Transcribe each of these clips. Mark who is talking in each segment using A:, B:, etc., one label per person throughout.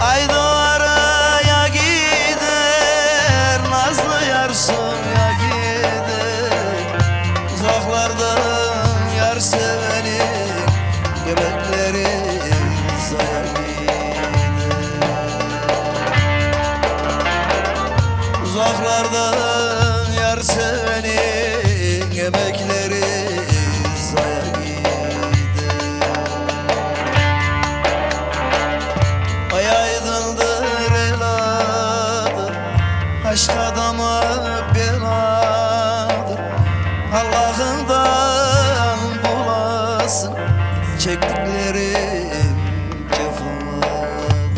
A: Ay doğaraya gider Nazlı yar soya gider. Uzaklarda yar seveni Göbekleri zaya gider. Yar seveni Göbekleri Aşk adama beladır Allah'ından bulasın. Çektiklerim cefadır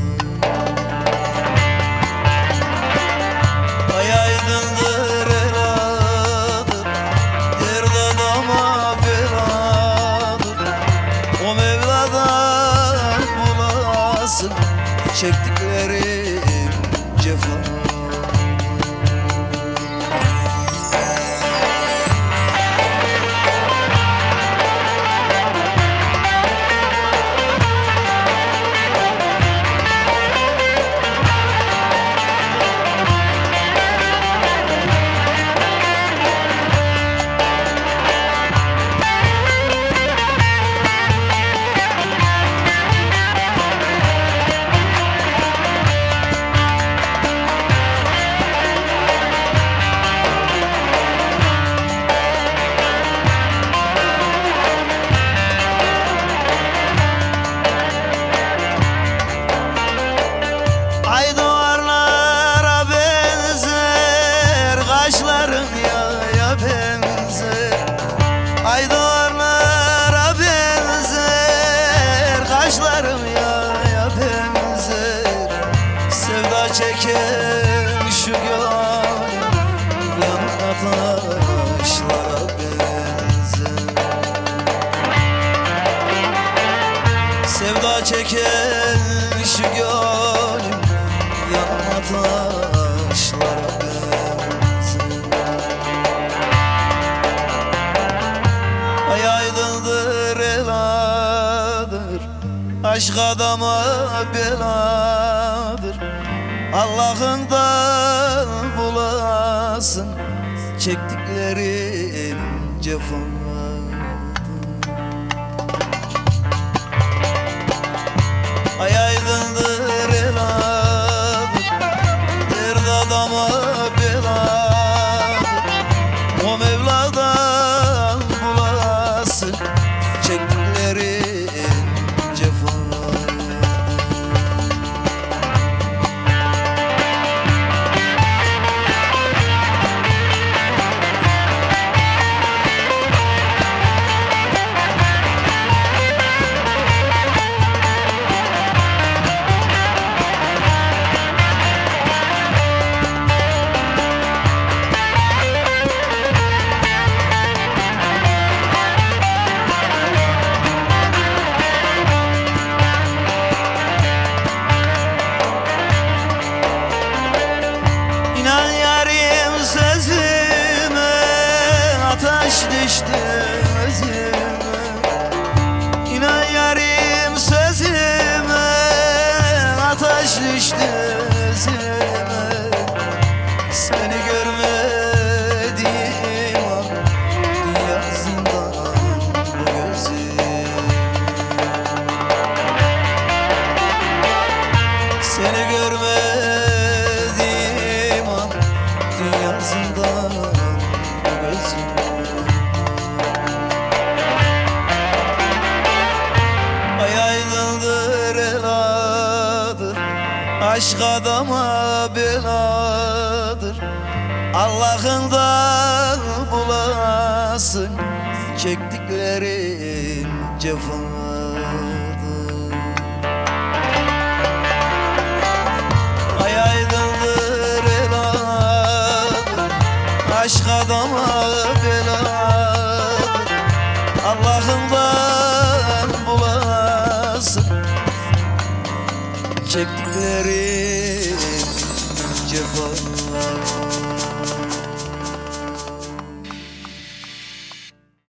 A: Ay aydındır eladır Derd adama beladır O Mevla'dan bulasın. Çektiklerim çeken şu gönlüm Yanan taşlara benzer. Sevda çeken şu gönlüm Yanma taşlara benzer. Ay aydındır Aşk adama beladır Allah'ından bulasın Çektiklerim cefadır İnan yarim sözüme Ateş düştü Seni görmediğim Aşk adama beladır. Allah'ından bulasın Çektiklerin cefadır. Ay aydındır Aşk adama çektikleri cefalar